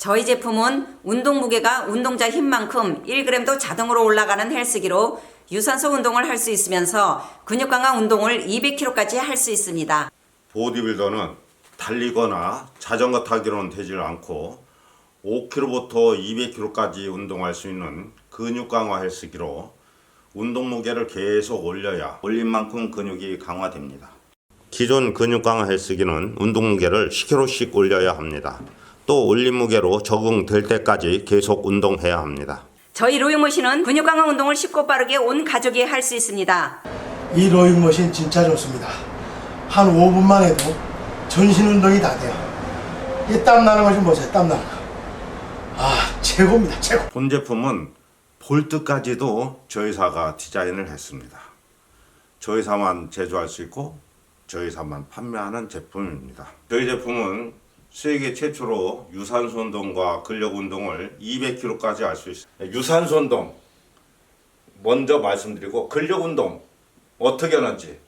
저희 제품은 운동 무게가 운동자 힘만큼 1g도 자동으로 올라가는 헬스기로 유산소 운동을 할 수 있으면서 근육 강화 운동을 200kg까지 할 수 있습니다. 보디빌더는 달리거나 자전거 타기로는 되질 않고 5kg부터 200kg까지 운동할 수 있는 근육 강화 헬스기로 운동 무게를 계속 올려야 올린 만큼 근육이 강화됩니다. 기존 근육 강화 헬스기는 운동 무게를 10kg씩 올려야 합니다. 또 올린 무게로 적응될 때까지 계속 운동해야 합니다. 저희 로잉머신은 근육 강화 운동을 쉽고 빠르게 온 가족이 할 수 있습니다. 이 로잉머신 진짜 좋습니다. 한 5분만 해도 전신 운동이 다 돼요. 이 땀 나는 거 좀 보세요. 땀 나는 거. 아 최고입니다. 최고. 본 제품은 볼트까지도 저희사가 디자인을 했습니다. 저희사만 제조할 수 있고 저희사만 판매하는 제품입니다. 저희 제품은 세계 최초로 유산소 운동과 근력 운동을 200kg까지 할 수 있습니다. 유산소 운동 먼저 말씀드리고 근력 운동 어떻게 하는지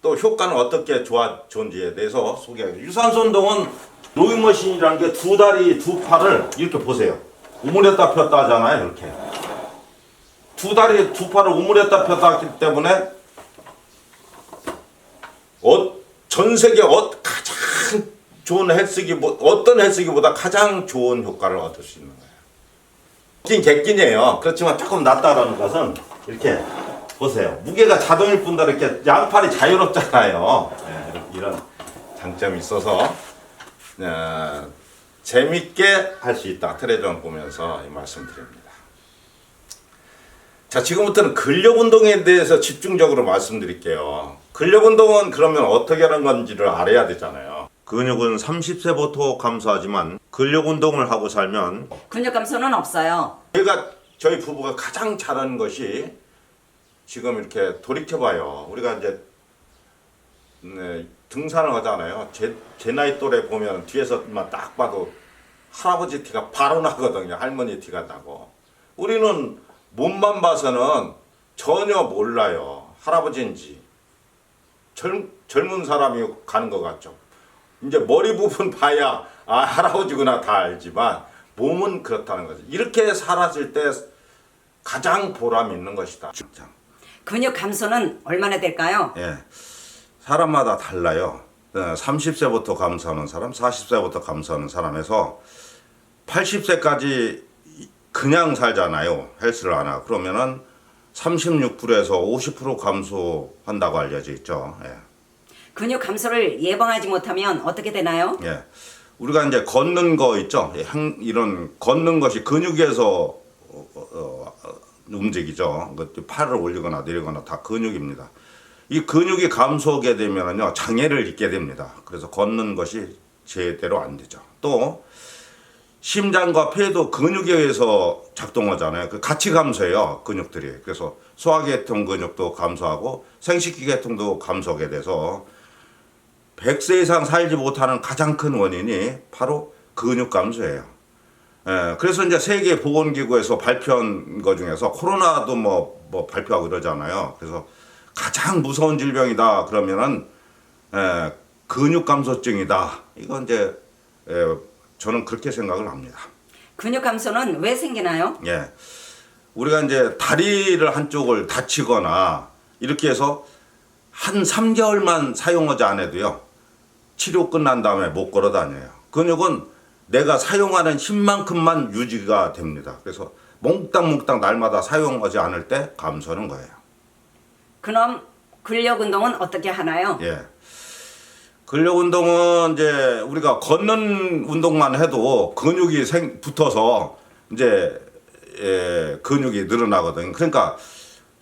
또 효과는 어떻게 좋아 좋은지에 대해서 소개하겠습니다. 유산소 운동은 로잉머신이라는 게 두 다리 두 팔을 이렇게 보세요. 우물에다 폈다 하잖아요. 이렇게 두 다리 두 팔을 우물에다 폈다 하기 때문에 어, 전 세계 어, 좋은 헬스기 뭐, 어떤 헬스기보다 가장 좋은 효과를 얻을 수 있는 거예요. 긴 객긴이에요. 그렇지만 조금 낫다라는 것은 이렇게 보세요. 무게가 자동일 뿐더러 이렇게 양팔이 자유롭잖아요. 네, 이런- 장점이 있어서 어, 재밌게 할 수 있다. 트레전 보면서 이 말씀드립니다. 자, 지금부터는 근력 운동에 대해서 집중적으로 말씀드릴게요. 근력 운동은 그러면 어떻게 하는 건지를 알아야 되잖아요. 근육은 30세부터 감소하지만 근력 운동을 하고 살면 근육 감소는 없어요. 저희가 저희 부부가 가장 잘하는 것이 지금 이렇게 돌이켜봐요. 우리가 이제 네, 등산을 하잖아요. 제, 제 나이 또래 보면 뒤에서만 딱 봐도 할아버지 티가 바로 나거든요. 할머니 티가 나고. 우리는 몸만 봐서는 전혀 몰라요. 할아버지인지 젊, 젊은 사람이 가는 것 같죠. 이제 머리 부분 봐야 아 할아버지구나 다 알지만 몸은 그렇다는 거죠. 이렇게 살았을 때 가장 보람 있는 것이다. 근육 감소는 얼마나 될까요? 예. 사람마다 달라요. 30세부터 감소하는 사람, 40세부터 감소하는 사람에서 80세까지 그냥 살잖아요. 헬스를 안 하고. 그러면은 36%에서 50% 감소한다고 알려져 있죠. 예. 근육 감소를 예방하지 못하면 어떻게 되나요? 예. 우리가 이제 걷는 거 있죠. 예, 행- 이런 걷는 것이 근육에서 어, 어, 어, 움직이죠. 그 팔을 올리거나 내리거나 다 근육입니다. 이 근육이 감소하게 되면요 장애를 입게 됩니다. 그래서 걷는 것이 제대로 안 되죠. 또 심장과 폐도 근육에 의해서 작동하잖아요. 그 같이 감소해요 근육들이. 그래서 소화계통 근육도 감소하고 생식기계통도 감소하게 돼서 100세 이상 살지 못하는 가장 큰 원인이 바로 근육 감소예요. 예, 그래서 이제 세계 보건기구에서 발표한 것 중에서 코로나도 뭐, 뭐 발표하고 그러잖아요. 그래서 가장 무서운 질병이다 그러면은 예, 근육 감소증이다. 이건 이제 예, 저는 그렇게 생각을 합니다. 근육 감소는 왜 생기나요? 예. 우리가 이제 다리를 한쪽을 다치거나 이렇게 해서 한 3개월만 사용하지 않아도요. 치료 끝난 다음에 못 걸어 다녀요. 근육은 내가 사용하는 힘만큼만 유지가 됩니다. 그래서 몽땅몽땅 날마다 사용하지 않을 때 감소하는 거예요. 그럼 근력 운동은 어떻게 하나요? 예. 근력 운동은 이제 우리가 걷는 운동만 해도 근육이 생 붙어서 이제 예, 근육이 늘어나거든요. 그러니까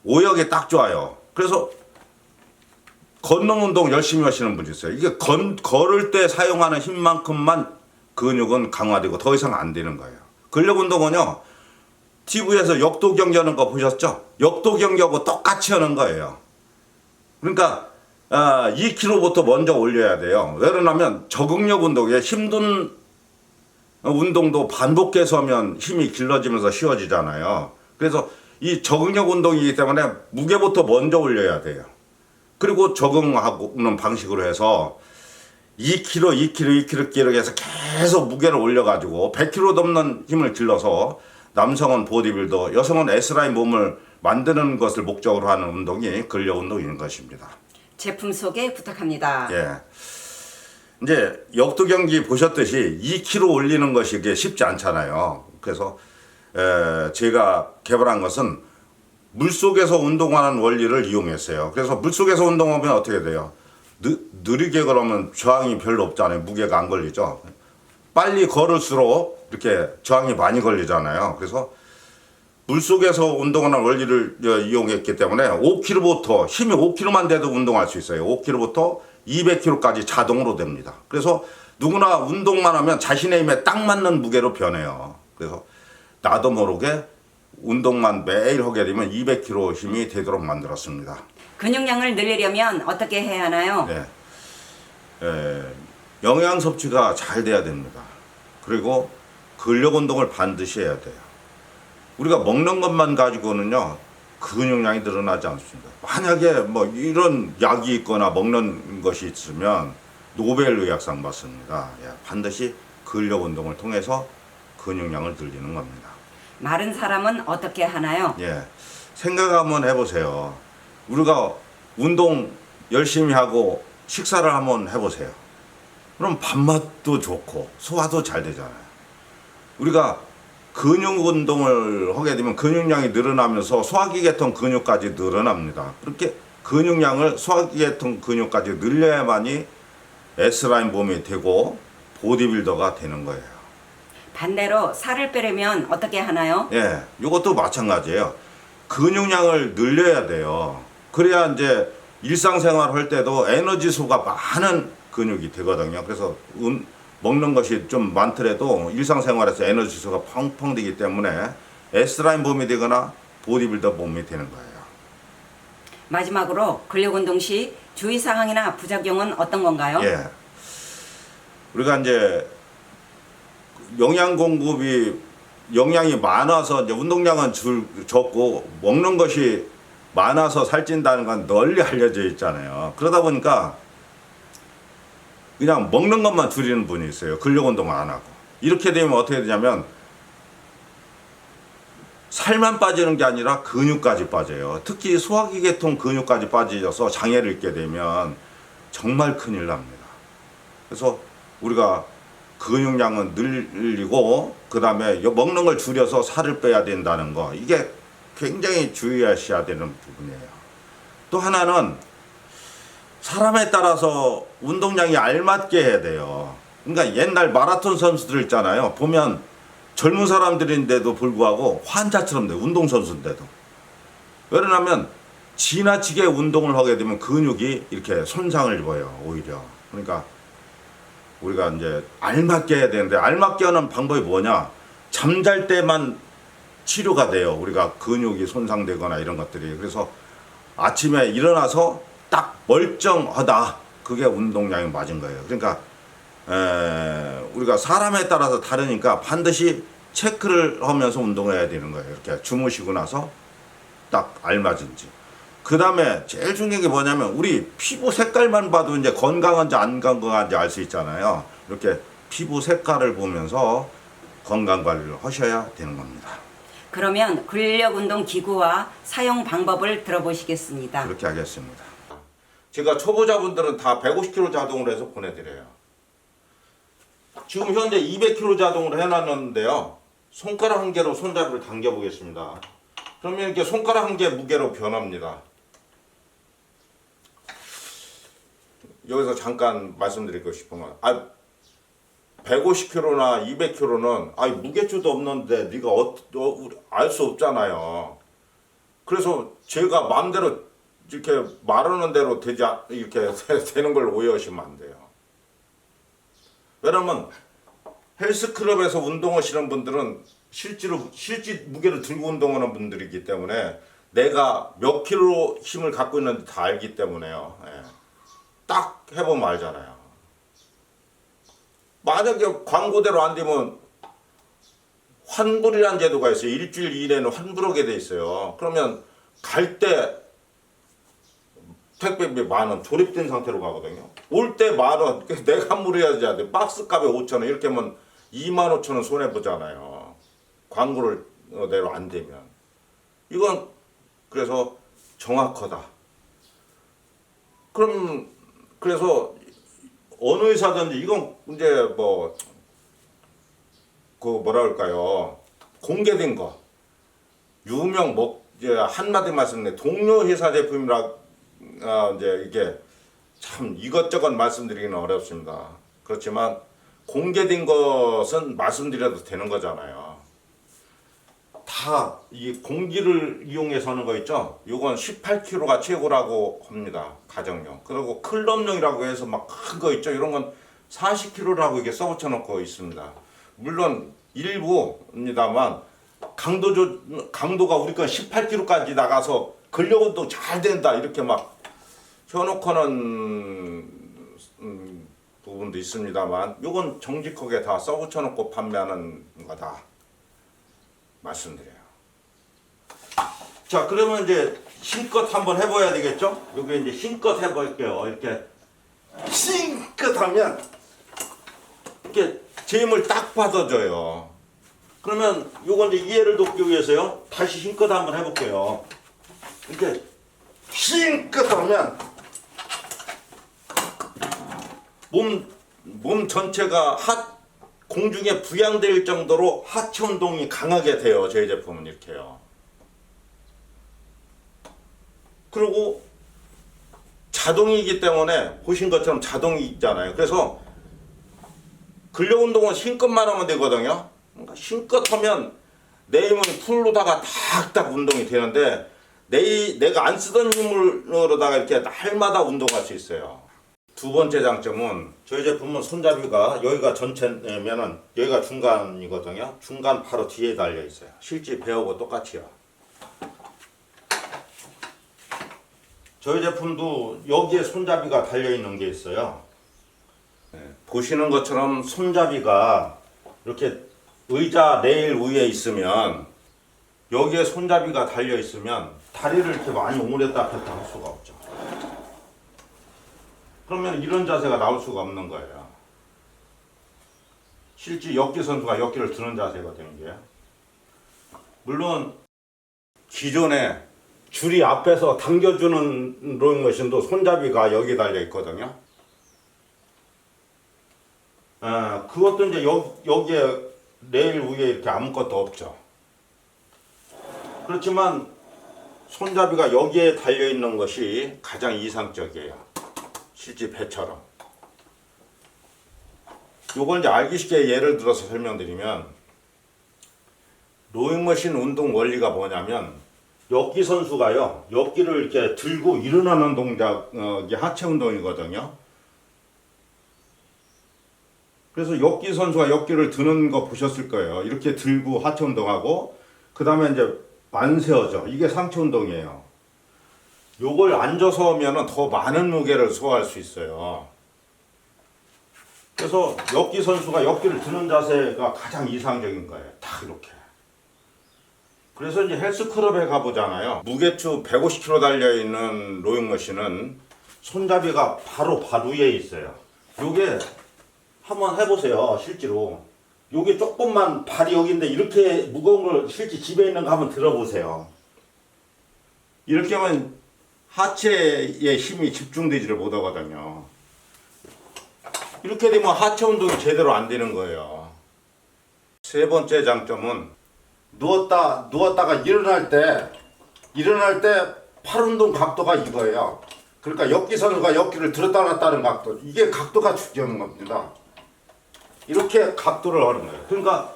오역이 딱 좋아요. 그래서 걷는 운동 열심히 하시는 분이 있어요. 이게 건, 걸을 때 사용하는 힘만큼만 근육은 강화되고 더 이상 안 되는 거예요. 근력 운동은요. TV에서 역도 경기하는 거 보셨죠? 역도 경기하고 똑같이 하는 거예요. 그러니까 아, 2kg부터 먼저 올려야 돼요. 왜 그러냐면 적응력 운동에 힘든 운동도 반복해서 하면 힘이 길러지면서 쉬워지잖아요. 그래서 이 적응력 운동이기 때문에 무게부터 먼저 올려야 돼요. 그리고 적응하는 방식으로 해서 2kg, 2kg, 2kg 이렇게 해서 계속 무게를 올려가지고 100kg 넘는 힘을 길러서 남성은 보디빌더, 여성은 S라인 몸을 만드는 것을 목적으로 하는 운동이 근력 운동인 것입니다. 제품 소개 부탁합니다. 예. 이제 역도 경기 보셨듯이 2kg 올리는 것이 쉽지 않잖아요. 그래서 에, 제가 개발한 것은 물 속에서 운동하는 원리를 이용했어요. 그래서 물 속에서 운동하면 어떻게 돼요? 느, 느리게 걸으면 저항이 별로 없잖아요. 무게가 안 걸리죠. 빨리 걸을수록 이렇게 저항이 많이 걸리잖아요. 그래서 물 속에서 운동하는 원리를 어, 이용했기 때문에 5km부터 힘이 5km만 돼도 운동할 수 있어요. 5km부터 200kg까지 자동으로 됩니다. 그래서 누구나 운동만 하면 자신의 힘에 딱 맞는 무게로 변해요. 그래서 나도 모르게 운동만 매일 하게 되면 200kg 힘이 되도록 만들었습니다. 근육량을 늘리려면 어떻게 해야 하나요? 네. 에, 영양 섭취가 잘 돼야 됩니다. 그리고 근력 운동을 반드시 해야 돼요. 우리가 먹는 것만 가지고는요 근육량이 늘어나지 않습니다. 만약에 뭐 이런 약이 있거나 먹는 것이 있으면 노벨 의학상 받습니다. 예, 반드시 근력 운동을 통해서 근육량을 늘리는 겁니다. 마른 사람은 어떻게 하나요? 예. 생각 한번 해보세요. 우리가 운동 열심히 하고 식사를 한번 해보세요. 그럼 밥맛도 좋고 소화도 잘 되잖아요. 우리가 근육 운동을 하게 되면 근육량이 늘어나면서 소화기계통 근육까지 늘어납니다. 그렇게 근육량을 소화기계통 근육까지 늘려야만이 S라인 몸이 되고 보디빌더가 되는 거예요. 반대로 살을 빼려면 어떻게 하나요? 예, 이것도 마찬가지예요. 근육량을 늘려야 돼요. 그래야 이제 일상생활 할 때도 에너지소가 많은 근육이 되거든요. 그래서 음, 먹는 것이 좀 많더라도 일상생활에서 에너지소가 펑펑 되기 때문에 S라인 몸이 되거나 보디빌더 몸이 되는 거예요. 마지막으로 근력 운동 시 주의 사항이나 부작용은 어떤 건가요? 예. 우리가 이제 영양 공급이 영양이 많아서 이제 운동량은 줄 적고 먹는 것이 많아서 살찐다는 건 널리 알려져 있잖아요. 그러다 보니까 그냥 먹는 것만 줄이는 분이 있어요. 근력 운동을 안 하고. 이렇게 되면 어떻게 되냐면 살만 빠지는 게 아니라 근육까지 빠져요. 특히 소화기계통 근육까지 빠져서 장애를 입게 되면 정말 큰일 납니다. 그래서 우리가 근육량은 늘리고 그 다음에 요 먹는 걸 줄여서 살을 빼야 된다는 거 이게 굉장히 주의하셔야 되는 부분이에요. 또 하나는 사람에 따라서 운동량이 알맞게 해야 돼요. 그러니까 옛날 마라톤 선수들 있잖아요. 보면 젊은 사람들인데도 불구하고 환자처럼 돼 운동 선수인데도 왜냐하면 지나치게 운동을 하게 되면 근육이 이렇게 손상을 입어요 오히려 그러니까 우리가 이제 알맞게 해야 되는데 알맞게 하는 방법이 뭐냐? 잠잘 때만 치료가 돼요. 우리가 근육이 손상되거나 이런 것들이. 그래서 아침에 일어나서 딱 멀쩡하다. 그게 운동량이 맞은 거예요. 그러니까 에, 우리가 사람에 따라서 다르니까 반드시 체크를 하면서 운동해야 되는 거예요. 이렇게 주무시고 나서 딱 알맞은지 그 다음에 제일 중요한 게 뭐냐면 우리 피부 색깔만 봐도 이제 건강한지 안 건강한지 알 수 있잖아요. 이렇게 피부 색깔을 보면서 건강 관리를 하셔야 되는 겁니다. 그러면 근력 운동 기구와 사용 방법을 들어보시겠습니다. 그렇게 하겠습니다. 제가 초보자분들은 다 150kg 자동으로 해서 보내드려요. 지금 현재 200kg 자동으로 해놨는데요. 손가락 한 개로 손잡이를 당겨 보겠습니다. 그러면 이렇게 손가락 한 개 무게로 변합니다. 여기서 잠깐 말씀드리고 싶은 건, 아, 150kg나 200kg는 아 무게추도 없는데 네가 어, 알수 없잖아요. 그래서 제가 마음대로 이렇게 말하는 대로 되지 않- 이렇게 되는 걸 오해하시면 안 돼요. 왜냐면 헬스클럽에서 운동하시는 분들은 실제로 실제 무게를 들고 운동하는 분들이기 때문에 내가 몇 킬로 힘을 갖고 있는지 다 알기 때문에요. 예. 딱 해보면 알잖아요. 만약에 광고대로 안 되면 환불이라는 제도가 있어요. 일주일 이내는 환불하게 돼 있어요. 그러면 갈 때 택배비 만 원 조립된 상태로 가거든요. 올 때 만 원, 내가 물어야지 돼. 박스 값에 5천 원 이렇게 하면 2만 5천 원 손해 보잖아요. 광고를 어, 대로 안 되면 이건 그래서 정확하다. 그럼 그래서 어느 회사든지 이건 이제 뭐 그 뭐라 그럴까요 공개된 거 유명 뭐 이제 한마디 말씀네 동료 회사 제품이라 아 이제 이게 참 이것저것 말씀드리기는 어렵습니다. 그렇지만 공개된 것은 말씀드려도 되는 거잖아요. 다이 공기를 이용해서 하는 거 있죠. 요건 18kg가 최고라고 합니다. 가정용. 그리고 클럽용이라고 해서 막 큰 거 있죠. 이런 건 40kg라고 이게 써붙여 놓고 있습니다. 물론 일부입니다만 강도 조, 강도가 우리 건 18kg까지 나가서 근력운동 잘 된다 이렇게 막 해놓고는 음, 부분도 있습니다만 요건 정직하게 다 써붙여 놓고 판매하는 거다 말씀드려요. 자 그러면 이제 힘껏 한번 해봐야 되겠죠? 여기 이제 힘껏 해볼게요. 이렇게 힘껏 하면 이렇게 제 힘을 딱 받아줘요. 그러면 요건 이제 이해를 돕기 위해서요. 다시 힘껏 한번 해볼게요. 이렇게 힘껏 하면 몸, 몸 전체가 하, 공중에 부양될 정도로 하체 운동이 강하게 돼요. 저희 제품은 이렇게요. 그리고 자동이기 때문에 보신 것처럼 자동이 있잖아요. 그래서 근력 운동은 힘껏만 하면 되거든요. 그러니까 힘껏 하면 내 힘은 풀로다가 탁탁 운동이 되는데 내, 내가 안 쓰던 힘으로다가 이렇게 날마다 운동할 수 있어요. 두 번째 장점은 저희 제품은 손잡이가 여기가 전체면은 여기가 중간이거든요. 중간 바로 뒤에 달려 있어요. 실제 배우고 똑같이요. 저희 제품도 여기에 손잡이가 달려 있는 게 있어요. 네, 보시는 것처럼 손잡이가 이렇게 의자 레일 위에 있으면 여기에 손잡이가 달려 있으면 다리를 이렇게 많이 오므렸다 폈다 할 수가 없죠. 그러면 이런 자세가 나올 수가 없는 거예요. 실제 역기 선수가 역기를 드는 자세가 되는 게 물론 기존에 줄이 앞에서 당겨주는 로잉머신도 손잡이가 여기 달려 있거든요. 아, 그것도 이제 여, 여기에 레일 위에 이렇게 아무것도 없죠. 그렇지만 손잡이가 여기에 달려 있는 것이 가장 이상적이에요. 실제 배처럼. 요걸 이제 알기 쉽게 예를 들어서 설명드리면 로잉머신 운동 원리가 뭐냐면 역기 선수가요 역기를 이렇게 들고 일어나는 동작 어, 이게 하체 운동이거든요. 그래서 역기 선수가 역기를 드는 거 보셨을 거예요. 이렇게 들고 하체 운동하고 그 다음에 이제 만세어져 이게 상체 운동이에요. 요걸 앉아서 하면은 더 많은 무게를 소화할 수 있어요. 그래서 역기 선수가 역기를 드는 자세가 가장 이상적인 거예요. 다 이렇게. 그래서 이제 헬스클럽에 가보잖아요. 무게추 150kg 달려있는 로잉머신은 손잡이가 바로 발 위에 있어요. 요게 한번 해보세요, 실제로. 요게 조금만 발이 여기인데 이렇게 무거운 걸 실제 집에 있는 거 한번 들어보세요. 이렇게 하면 하체에 힘이 집중되지를 못하거든요. 이렇게 되면 하체 운동이 제대로 안 되는 거예요. 세 번째 장점은 누웠다 누웠다가 일어날 때 일어날 때 팔 운동 각도가 이거예요. 그러니까 역기 선수가 역기를 들었다 놨다는 각도 이게 각도가 중요한 겁니다. 이렇게 각도를 하는 거예요. 그러니까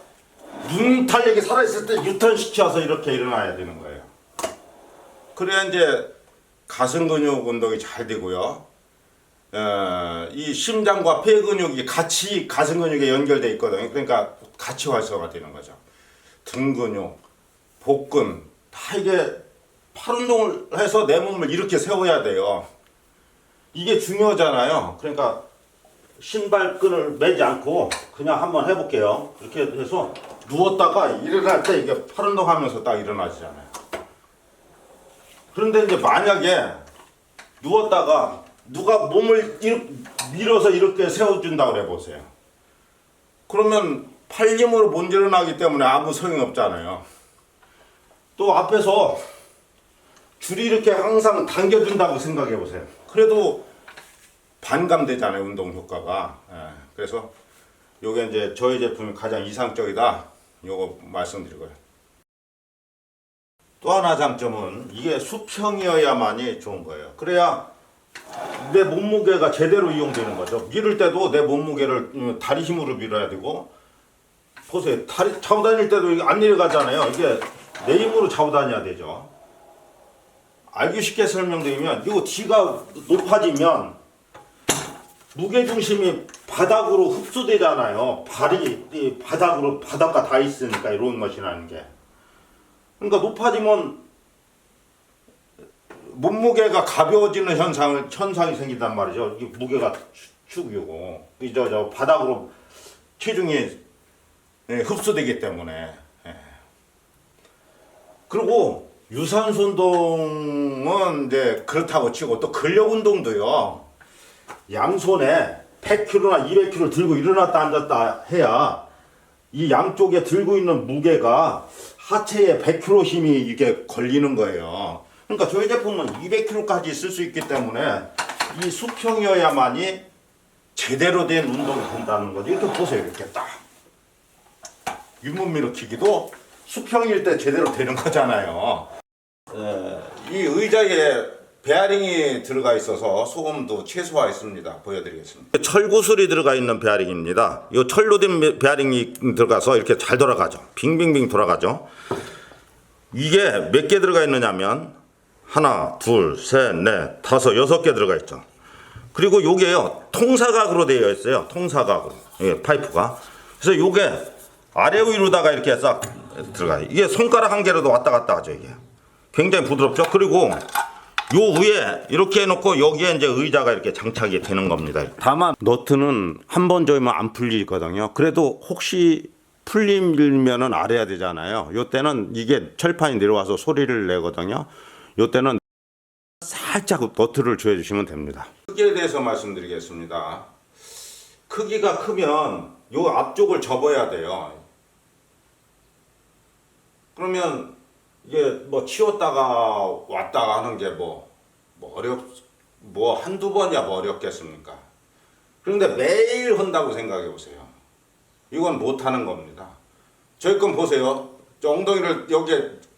눈 탄력이 살아있을 때 유턴 시켜서 이렇게 일어나야 되는 거예요. 그래야 이제 가슴 근육 운동이 잘 되고요. 어, 이 심장과 폐 근육이 같이 가슴 근육에 연결돼 있거든요. 그러니까 같이 활성화가 되는 거죠. 등 근육, 복근 다 이게 팔 운동을 해서 내 몸을 이렇게 세워야 돼요. 이게 중요하잖아요. 그러니까 신발끈을 매지 않고 그냥 한번 해볼게요. 이렇게 해서 누웠다가 일어날 때 이게 팔 운동하면서 딱 일어나지잖아요. 그런데 이제 만약에 누웠다가 누가 몸을 이렇게 밀어서 이렇게 세워준다 그래 보세요. 그러면 팔 힘으로 못 일어나기 때문에 아무 소용이 없잖아요. 또 앞에서 줄이 이렇게 항상 당겨준다고 생각해 보세요. 그래도 반감되잖아요 운동 효과가. 예, 그래서 요게 이제 저희 제품이 가장 이상적이다. 요거 말씀드리고요. 또 하나 장점은 이게 수평이어야만이 좋은 거예요. 그래야 내 몸무게가 제대로 이용되는 거죠. 밀을 때도 내 몸무게를 음, 다리 힘으로 밀어야 되고 보세요. 다리 차고 다닐 때도 안 내려가잖아요. 이게 내 힘으로 차고 다녀야 되죠. 알기 쉽게 설명드리면 이거 뒤가 높아지면 무게 중심이 바닥으로 흡수되잖아요. 발이 이 바닥으로 바닥과 다 있으니까 이런 것이라는 게. 그러니까 높아지면 몸무게가 가벼워지는 현상을 현상이 생긴단 말이죠. 이 무게가 축- 축이고 이저 저 바닥으로 체중이 예, 흡수되기 때문에. 예. 그리고 유산소 운동은 이제 그렇다고 치고 또 근력 운동도요. 양손에 100kg나 200kg 들고 일어났다 앉았다 해야 이 양쪽에 들고 있는 무게가 하체에 100kg 힘이 이게 걸리는 거예요. 그러니까 저희 제품은 200kg까지 쓸 수 있기 때문에 이 수평이어야만이 제대로 된 운동이 된다는 거죠. 이렇게 보세요. 이렇게 딱. 일으키기도 수평일 때 제대로 되는 거잖아요. 에, 이 의자에 베어링이 들어가 있어서 소음도 최소화했습니다. 보여드리겠습니다. 철구슬이 들어가 있는 베어링입니다. 이 철로 된 베어링이 들어가서 이렇게 잘 돌아가죠. 빙빙빙 돌아가죠. 이게 몇 개 들어가 있느냐면 하나, 둘, 셋, 넷, 다섯, 여섯 개 들어가 있죠. 그리고 요게요 통사각으로 되어 있어요. 통사각으로 예, 파이프가. 그래서 요게 아래 위로다가 이렇게 싹 들어가요. 이게 손가락 한 개로도 왔다 갔다 하죠 이게. 굉장히 부드럽죠. 그리고 요 위에 이렇게 해놓고 여기에 이제 의자가 이렇게 장착이 되는 겁니다. 다만 너트는 한 번 조이면 안 풀리거든요. 그래도 혹시 풀리면은 알아야 되잖아요. 요 때는 이게 철판이 내려와서 소리를 내거든요. 요 때는 살짝 너트를 조여주시면 됩니다. 크기에 대해서 말씀드리겠습니다. 크기가 크면 요 앞쪽을 접어야 돼요. 그러면 이게 뭐 치웠다가 왔다가 하는 게뭐 뭐 어렵 뭐 한두 번이야 뭐 어렵겠습니까? 그런데 매일 한다고 생각해 보세요. 이건 못 하는 겁니다. 저희 건 보세요. 저 엉덩이를 여기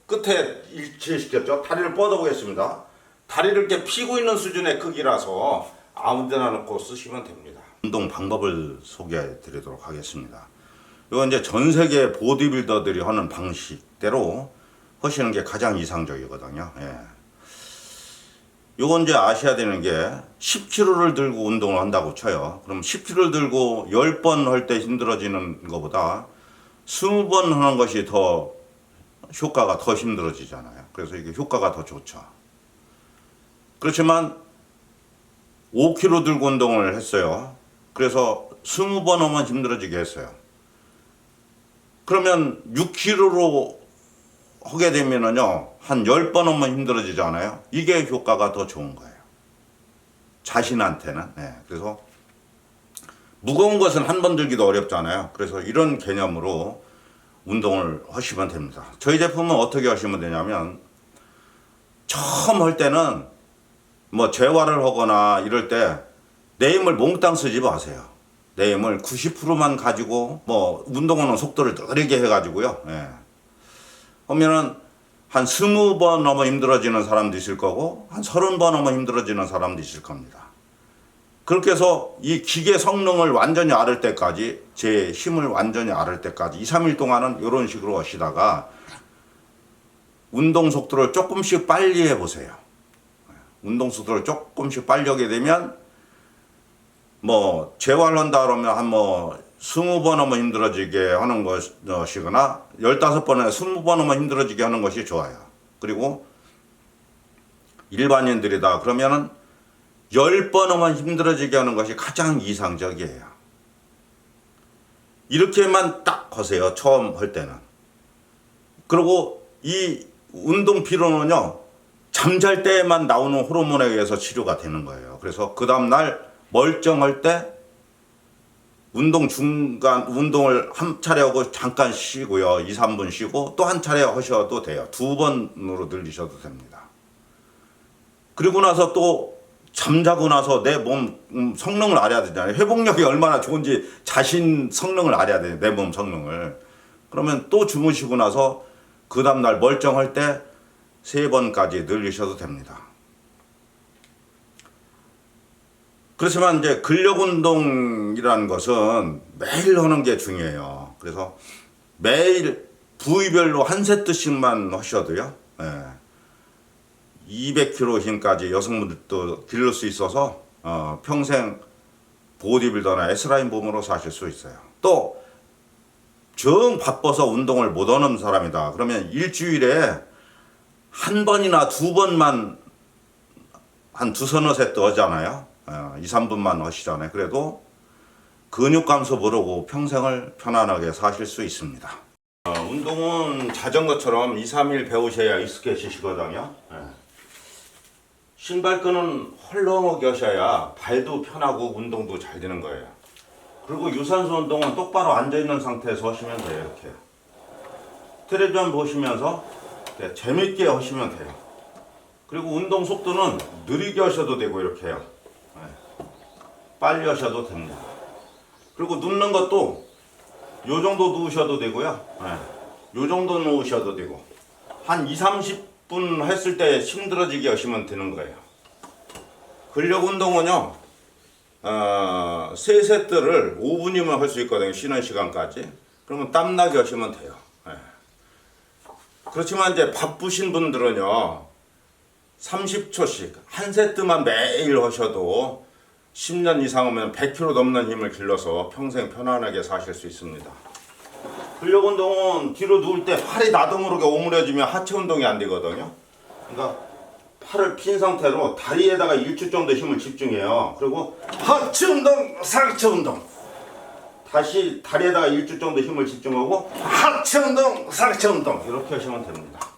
끝에 일치시켰죠. 다리를 뻗어 보겠습니다. 다리를 이렇게 피고 있는 수준의 크기라서 아무 데나 놓고 쓰시면 됩니다. 운동 방법을 소개해 드리도록 하겠습니다. 이건 이제 전 세계 보디빌더들이 하는 방식대로 하시는 게 가장 이상적이거든요. 예. 요건 이제 아셔야 되는 게 10kg를 들고 운동을 한다고 쳐요. 그럼 10kg를 들고 10번 할 때 힘들어지는 것보다 20번 하는 것이 더 효과가 더 힘들어지잖아요. 그래서 이게 효과가 더 좋죠. 그렇지만 5kg 들고 운동을 했어요. 그래서 20번 하면 힘들어지게 했어요. 그러면 6kg로 하게 되면은요, 한 10번 하면 힘들어지잖아요. 이게 효과가 더 좋은 거예요. 자신한테는. 네. 그래서 무거운 것은 한 번 들기도 어렵잖아요. 그래서 이런 개념으로 운동을 하시면 됩니다. 저희 제품은 어떻게 하시면 되냐면, 처음 할 때는 뭐 재활을 하거나 이럴 때 내 힘을 몽땅 쓰지 마세요. 내 힘을 90%만 가지고 뭐 운동하는 속도를 느리게 해가지고요. 예. 하면은 한 20번 넘어 힘들어지는 사람도 있을 거고 한 30번 넘어 힘들어지는 사람도 있을 겁니다. 그렇게 해서 이 기계 성능을 완전히 알을 때까지 제 힘을 완전히 알을 때까지 2, 3일 동안은 이런 식으로 하시다가 운동 속도를 조금씩 빨리 해보세요. 운동 속도를 조금씩 빨리 하게 되면 뭐 재활한다 그러면 한뭐 20번 하면 힘들어지게 하는 것이거나 15번에 20번 하면 힘들어지게 하는 것이 좋아요. 그리고 일반인들이다 그러면은 10번 하면 힘들어지게 하는 것이 가장 이상적이에요. 이렇게만 딱 하세요. 처음 할 때는. 그리고 이 운동 피로는요. 잠잘 때만 나오는 호르몬에 의해서 치료가 되는 거예요. 그래서 그 다음 날 멀쩡할 때 운동 중간 운동을 한 차례 하고 잠깐 쉬고요. 2, 3분 쉬고 또 한 차례 하셔도 돼요. 두 번으로 늘리셔도 됩니다. 그리고 나서 또 잠자고 나서 내 몸 성능을 알아야 되잖아요. 회복력이 얼마나 좋은지 자신 성능을 알아야 돼요. 내 몸 성능을. 그러면 또 주무시고 나서 그 다음날 멀쩡할 때 세 번까지 늘리셔도 됩니다. 그렇지만 이제 근력 운동이라는 것은 매일 하는 게 중요해요. 그래서 매일 부위별로 한 세트씩만 하셔도요. 예. 200kg 힘까지 여성분들도 기를 수 있어서 어, 평생 보디빌더나 S라인 몸으로 사실 수 있어요. 또 정 바빠서 운동을 못 하는 사람이다. 그러면 일주일에 한 번이나 두 번만 한 두서너 세트 하잖아요. 어, 2, 3분만 하시잖아요. 그래도 근육 감소 모르고 평생을 편안하게 사실 수 있습니다. 어, 운동은 자전거처럼 2, 3일 배우셔야 익숙해지시거든요. 예. 신발끈은 헐렁하게 하셔야 발도 편하고 운동도 잘 되는 거예요. 그리고 유산소 운동은 똑바로 앉아있는 상태에서 하시면 돼요. 이렇게. 텔레비전 보시면서 이렇게 재밌게 하시면 돼요. 그리고 운동 속도는 느리게 하셔도 되고 이렇게 해요. 네. 빨리 하셔도 됩니다. 그리고 눕는 것도 요 정도 누우셔도 되고요. 네. 요 정도 누우셔도 되고 한 2, 30분 했을 때 힘들어지게 하시면 되는 거예요. 근력 운동은요. 어, 세 세트를 5분이면 할 수 있거든요. 쉬는 시간까지. 그러면 땀나게 하시면 돼요. 네. 그렇지만 이제 바쁘신 분들은요. 30초씩 한 세트만 매일 하셔도 10년 이상 하면 100kg 넘는 힘을 길러서 평생 편안하게 사실 수 있습니다. 근력 운동은 뒤로 누울 때 팔이 나동으로 오므려지면 하체 운동이 안 되거든요. 그러니까 팔을 핀 상태로 다리에다가 일주 정도 힘을 집중해요. 그리고 하체 운동, 상체 운동. 다시 다리에다가 일주 정도 힘을 집중하고 하체 운동, 상체 운동 이렇게 하시면 됩니다.